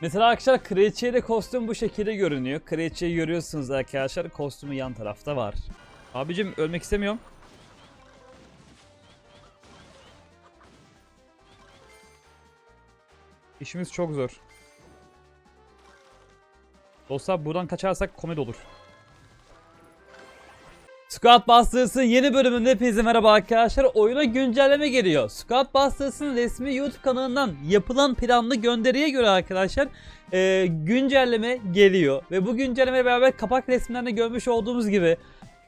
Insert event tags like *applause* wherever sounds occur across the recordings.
Mesela arkadaşlar Kraliçe'de kostüm bu şekilde görünüyor. Kraliçe'yi görüyorsunuz arkadaşlar. Kostümü yan tarafta var. Abicim ölmek istemiyorum. İşimiz çok zor. Dostlar buradan kaçarsak komedi olur. Squad Busters'ın yeni bölümünde hepinize merhaba arkadaşlar. Oyuna güncelleme geliyor. Squad Busters'ın resmi YouTube kanalından yapılan planlı gönderiye göre arkadaşlar e, güncelleme geliyor. Ve bu güncellemeyle beraber kapak resimlerinde görmüş olduğumuz gibi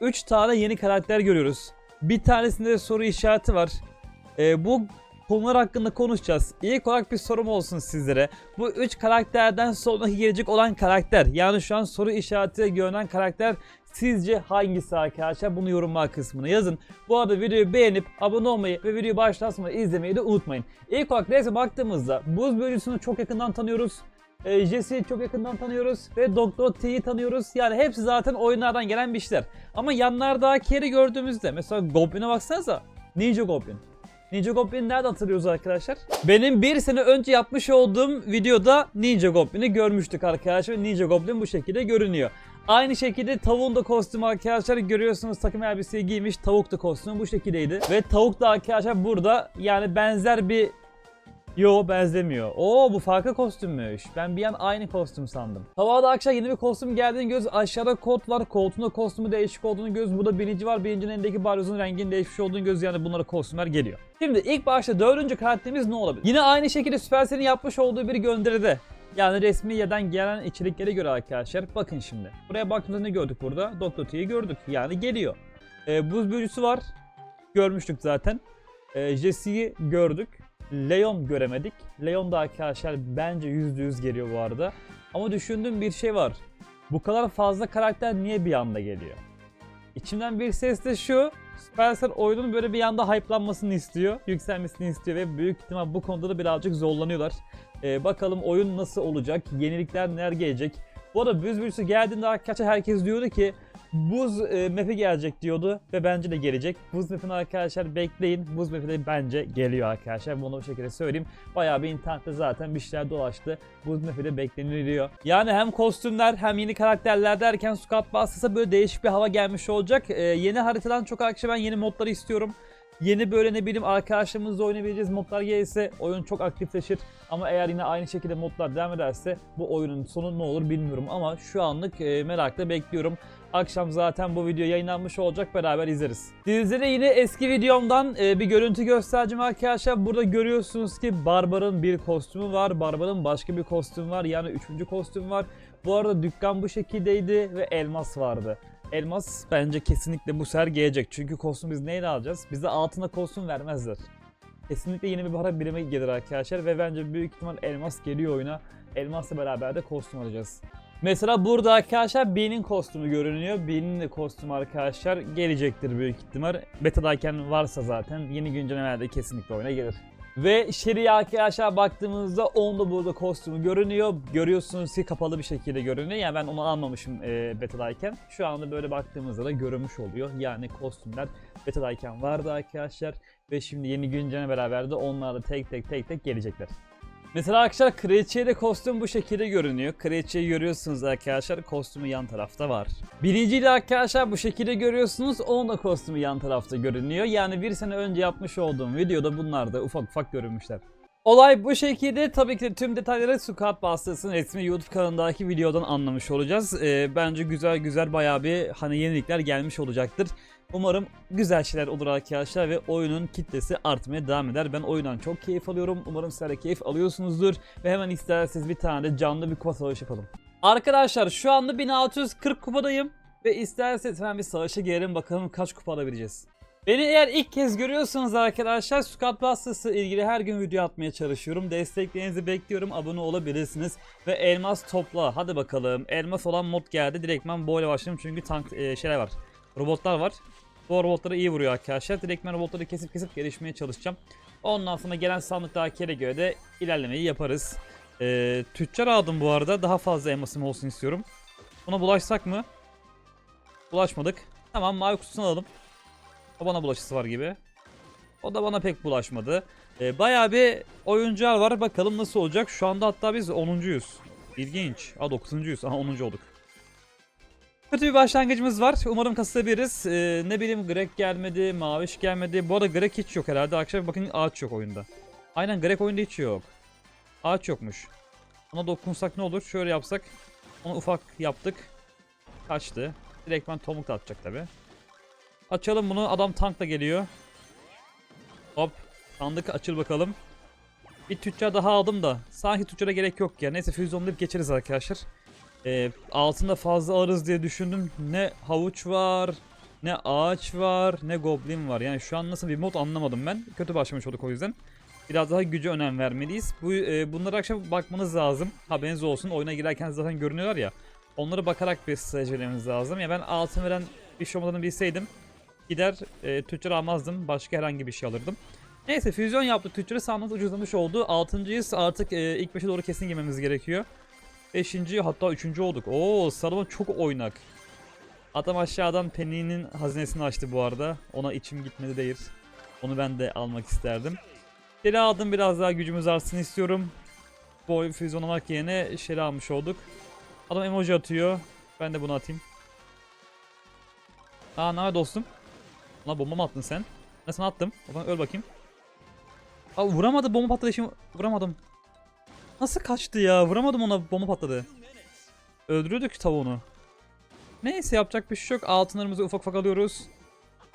3 tane yeni karakter görüyoruz. Bir tanesinde de soru işareti var. E, bu konular hakkında konuşacağız. İlk olarak bir sorum olsun sizlere. Bu 3 karakterden sonraki gelecek olan karakter yani şu an soru işareti görünen karakter Sizce hangisi arkadaşlar? Bunu yorumlar kısmına yazın. Bu arada videoyu beğenip abone olmayı ve videoyu sona izlemeyi de unutmayın. İlk olarak resme baktığımızda buz bölüsünü çok yakından tanıyoruz. E, Jesse'yi çok yakından tanıyoruz ve Doktor T'yi tanıyoruz. Yani hepsi zaten oyunlardan gelen bir işler. Ama yanlardaki yeri gördüğümüzde mesela Goblin'e baksanıza. Ninja Goblin. Ninja Goblin'i nerede hatırlıyoruz arkadaşlar? Benim bir sene önce yapmış olduğum videoda Ninja Goblin'i görmüştük arkadaşlar. Ninja Goblin bu şekilde görünüyor. Aynı şekilde tavuğun da kostümü arkadaşlar görüyorsunuz takım elbiseyi giymiş tavuk da kostümü bu şekildeydi. Ve tavuk da arkadaşlar burada yani benzer bir Yo benzemiyor. Oo bu farklı kostümmüş. Ben bir an aynı kostüm sandım. Tavuğa da akşam yeni bir kostüm geldiğini göz. Aşağıda kod var. Koltuğunda kostümü değişik olduğunu göz. Burada birinci var. Birincinin elindeki balyozun renginin değişmiş olduğunu göz. Yani bunlara kostümler geliyor. Şimdi ilk başta dördüncü karakterimiz ne olabilir? Yine aynı şekilde Supercell'in yapmış olduğu bir gönderide. Yani resmi yerden gelen içeriklere göre arkadaşlar bakın şimdi. Buraya baktığımızda ne gördük burada? Doktor T'yi gördük. Yani geliyor. Ee, buz büyücüsü var. Görmüştük zaten. Ee, Jesse'yi gördük. Leon göremedik. Leon da arkadaşlar bence %100 geliyor bu arada. Ama düşündüğüm bir şey var. Bu kadar fazla karakter niye bir anda geliyor? İçimden bir ses de şu. Supercell oyunun böyle bir anda hype'lanmasını istiyor. Yükselmesini istiyor ve büyük ihtimal bu konuda da birazcık zorlanıyorlar. Ee, bakalım oyun nasıl olacak? Yenilikler neler gelecek? Bu arada buz büyüsü geldiğinde arkadaşlar herkes diyordu ki buz e, map'i gelecek diyordu ve bence de gelecek. Buz map'ini arkadaşlar bekleyin. Buz map'i de bence geliyor arkadaşlar. Bunu bu şekilde söyleyeyim. Bayağı bir internette zaten bir şeyler dolaştı. Buz map'i de bekleniliyor. Yani hem kostümler hem yeni karakterler derken Squad Busters'a böyle değişik bir hava gelmiş olacak. Ee, yeni haritadan çok arkadaşlar ben yeni modları istiyorum. Yeni böyle ne bileyim arkadaşlarımızla oynayabileceğiz modlar gelirse oyun çok aktifleşir. Ama eğer yine aynı şekilde modlar devam ederse bu oyunun sonu ne olur bilmiyorum. Ama şu anlık e, merakla bekliyorum. Akşam zaten bu video yayınlanmış olacak beraber izleriz. Sizlere yine eski videomdan e, bir görüntü göstereceğim arkadaşlar. Burada görüyorsunuz ki Barbar'ın bir kostümü var. Barbar'ın başka bir kostümü var. Yani üçüncü kostüm var. Bu arada dükkan bu şekildeydi ve elmas vardı. Elmas bence kesinlikle bu sefer gelecek. Çünkü kostüm biz neyle alacağız? Bize altına kostüm vermezler. Kesinlikle yeni bir para birimi gelir arkadaşlar ve bence büyük ihtimal elmas geliyor oyuna. Elmasla beraber de kostüm alacağız. Mesela burada arkadaşlar Bean'in kostümü görünüyor. Bean'in de kostümü arkadaşlar gelecektir büyük ihtimal. Beta'dayken varsa zaten yeni güncellemelerde kesinlikle oyuna gelir. Ve Sherry'e arkadaşlar baktığımızda onda burada kostümü görünüyor. Görüyorsunuz ki kapalı bir şekilde görünüyor. Yani ben onu almamışım e, beta'dayken. Şu anda böyle baktığımızda da görünmüş oluyor. Yani kostümler beta'dayken vardı arkadaşlar. Ve şimdi yeni güncelleme beraber de onlar da tek tek tek tek gelecekler. Mesela arkadaşlar Kraliçe'de kostüm bu şekilde görünüyor. Kraliçeyi görüyorsunuz arkadaşlar. Kostümü yan tarafta var. Birinciyi de arkadaşlar bu şekilde görüyorsunuz. Onun da kostümü yan tarafta görünüyor. Yani bir sene önce yapmış olduğum videoda bunlar da ufak ufak görünmüşler. Olay bu şekilde. Tabii ki de tüm detayları Squad Busters'ın resmi YouTube kanalındaki videodan anlamış olacağız. Ee, bence güzel güzel bayağı bir hani yenilikler gelmiş olacaktır. Umarım güzel şeyler olur arkadaşlar ve oyunun kitlesi artmaya devam eder. Ben oyundan çok keyif alıyorum. Umarım sizler de keyif alıyorsunuzdur. Ve hemen isterseniz bir tane de canlı bir kupa savaşı yapalım. Arkadaşlar şu anda 1640 kupadayım. Ve isterseniz hemen bir savaşa girelim bakalım kaç kupa alabileceğiz. Beni eğer ilk kez görüyorsanız arkadaşlar Squad Busters'la ilgili her gün video atmaya çalışıyorum. Desteklerinizi bekliyorum. Abone olabilirsiniz. Ve elmas topla. Hadi bakalım. Elmas olan mod geldi. Direktmen böyle başlayayım çünkü tank e, şeyler var. Robotlar var. Bu robotları iyi vuruyor arkadaşlar. Direktmen robotları kesip kesip gelişmeye çalışacağım. Ondan sonra gelen sandıktakilere göre de ilerlemeyi yaparız. Ee, tüccar aldım bu arada. Daha fazla elmasım olsun istiyorum. Buna bulaşsak mı? Bulaşmadık. Tamam mavi kutusunu alalım. O bana bulaşısı var gibi. O da bana pek bulaşmadı. E, bayağı bir oyuncular var. Bakalım nasıl olacak. Şu anda hatta biz 10.yüz. İlginç. Aa 9.yüz. Aha 10. olduk. Kötü bir başlangıcımız var. Umarım kasabiliriz. Ee, ne bileyim Greg gelmedi, Maviş gelmedi. Bu arada Greg hiç yok herhalde. Arkadaşlar bakın ağaç yok oyunda. Aynen Greg oyunda hiç yok. Ağaç yokmuş. Ona dokunsak ne olur? Şöyle yapsak. Onu ufak yaptık. Kaçtı. Direktman tomuk da atacak tabi. Açalım bunu. Adam tankla geliyor. Hop. Sandık açıl bakalım. Bir tüccar daha aldım da. Sanki tüccara gerek yok ya. Neyse füzyonlayıp geçeriz arkadaşlar. Ee, altında fazla alırız diye düşündüm. Ne havuç var, ne ağaç var, ne goblin var. Yani şu an nasıl bir mod anlamadım ben. Kötü başlamış olduk o yüzden. Biraz daha güce önem vermeliyiz. Bu e, bunlara akşam bakmanız lazım. Haberiniz olsun. Oyuna girerken zaten görünüyorlar ya. Onlara bakarak bir stratejilerimiz lazım. Ya ben altın veren bir şey olmadığını bilseydim gider e, tüccar almazdım. Başka herhangi bir şey alırdım. Neyse füzyon yaptık. Tüccarı sandığımız ucuzlamış oldu. Altıncıyız. Artık e, ilk 5'e doğru kesin girmemiz gerekiyor. Beşinci hatta üçüncü olduk. Oo Salomon çok oynak. Adam aşağıdan Penny'nin hazinesini açtı bu arada. Ona içim gitmedi değil. Onu ben de almak isterdim. Şeli aldım biraz daha gücümüz artsın istiyorum. Bu oyun füzyonlamak yerine Şeli almış olduk. Adam emoji atıyor. Ben de bunu atayım. Aa ne dostum? Ulan bomba mı attın sen? Ben sana attım. O zaman öl bakayım. Aa vuramadı bomba patladı şimdi vuramadım. Nasıl kaçtı ya? Vuramadım ona bomba patladı. Öldürüyorduk tavuğunu. Neyse yapacak bir şey yok. Altınlarımızı ufak ufak alıyoruz.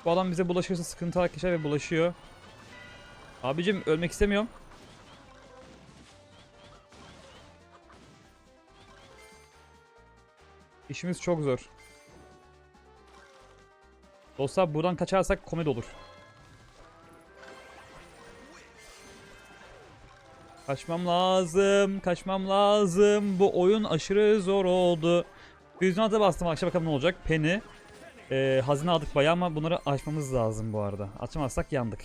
Bu adam bize bulaşırsa sıkıntı arkadaşlar ve bulaşıyor. Abicim ölmek istemiyorum. İşimiz çok zor. Dostlar buradan kaçarsak komedi olur. Kaçmam lazım, kaçmam lazım. Bu oyun aşırı zor oldu. Füzyonata bastım akşam bakalım ne olacak. Penny. Ee, hazine aldık bayağı ama bunları açmamız lazım bu arada. Açamazsak yandık.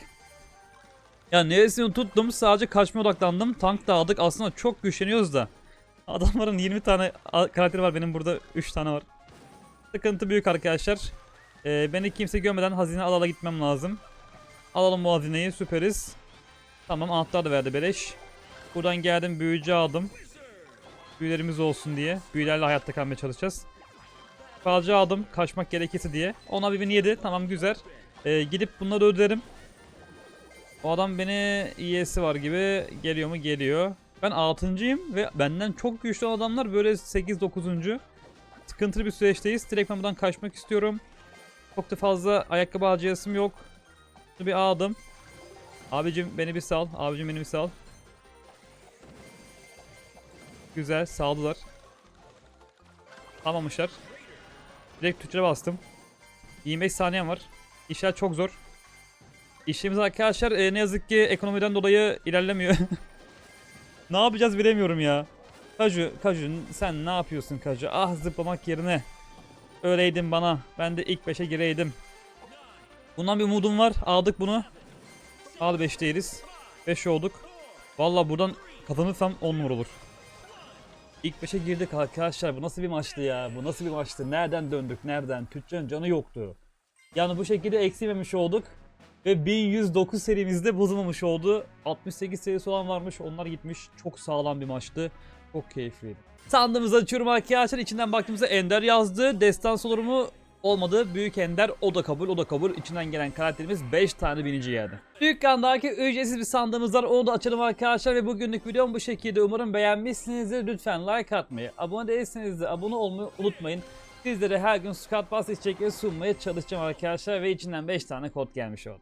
Ya neresini tuttum sadece kaçmaya odaklandım. Tank da aldık. Aslında çok güçleniyoruz da. Adamların 20 tane karakteri var. Benim burada 3 tane var. Sıkıntı büyük arkadaşlar. Ee, beni kimse görmeden hazine alala gitmem lazım. Alalım bu hazineyi süperiz. Tamam anahtar da verdi beleş. Buradan geldim büyücü aldım. Büyülerimiz olsun diye. Büyülerle hayatta kalmaya çalışacağız. Falcı aldım kaçmak gerekirse diye. Ona bir yedi. Tamam güzel. Ee, gidip bunları öderim. O adam beni iyisi var gibi geliyor mu geliyor. Ben 6.yım ve benden çok güçlü adamlar böyle 8-9. Sıkıntılı bir süreçteyiz. Direkt ben buradan kaçmak istiyorum. Çok da fazla ayakkabı harcayasım yok. Bunu bir aldım. Abicim beni bir sal. Abicim beni bir sal. Güzel sağdılar. Tamammışlar. Direkt tüccara bastım. 25 saniyem var. İşler çok zor. İşimiz arkadaşlar e, ne yazık ki ekonomiden dolayı ilerlemiyor. *laughs* ne yapacağız bilemiyorum ya. Kaju, Kaju sen ne yapıyorsun Kaju? Ah zıplamak yerine. Öyleydin bana. Ben de ilk 5'e gireydim. Bundan bir umudum var. Aldık bunu. Al 5 değiliz. 5 olduk. Valla buradan kazanırsam 10 numara olur. İlk 5'e girdik arkadaşlar. Bu nasıl bir maçtı ya? Bu nasıl bir maçtı? Nereden döndük? Nereden? Tüccarın canı yoktu. Yani bu şekilde eksimemiş olduk. Ve 1109 serimizde bozulmamış oldu. 68 serisi olan varmış. Onlar gitmiş. Çok sağlam bir maçtı. Çok keyifliydi. Sandığımızı açıyorum arkadaşlar. İçinden baktığımızda Ender yazdı. Destans olur mu? Olmadı. Büyük Ender o da kabul o da kabul. İçinden gelen karakterimiz 5 tane binici yani. Dükkandaki ücretsiz bir sandığımız var. Onu da açalım arkadaşlar ve bugünlük videom bu şekilde. Umarım beğenmişsinizdir. Lütfen like atmayı, abone değilseniz de abone olmayı unutmayın. Sizlere her gün Squad Pass içerikleri sunmaya çalışacağım arkadaşlar ve içinden 5 tane kod gelmiş oldu.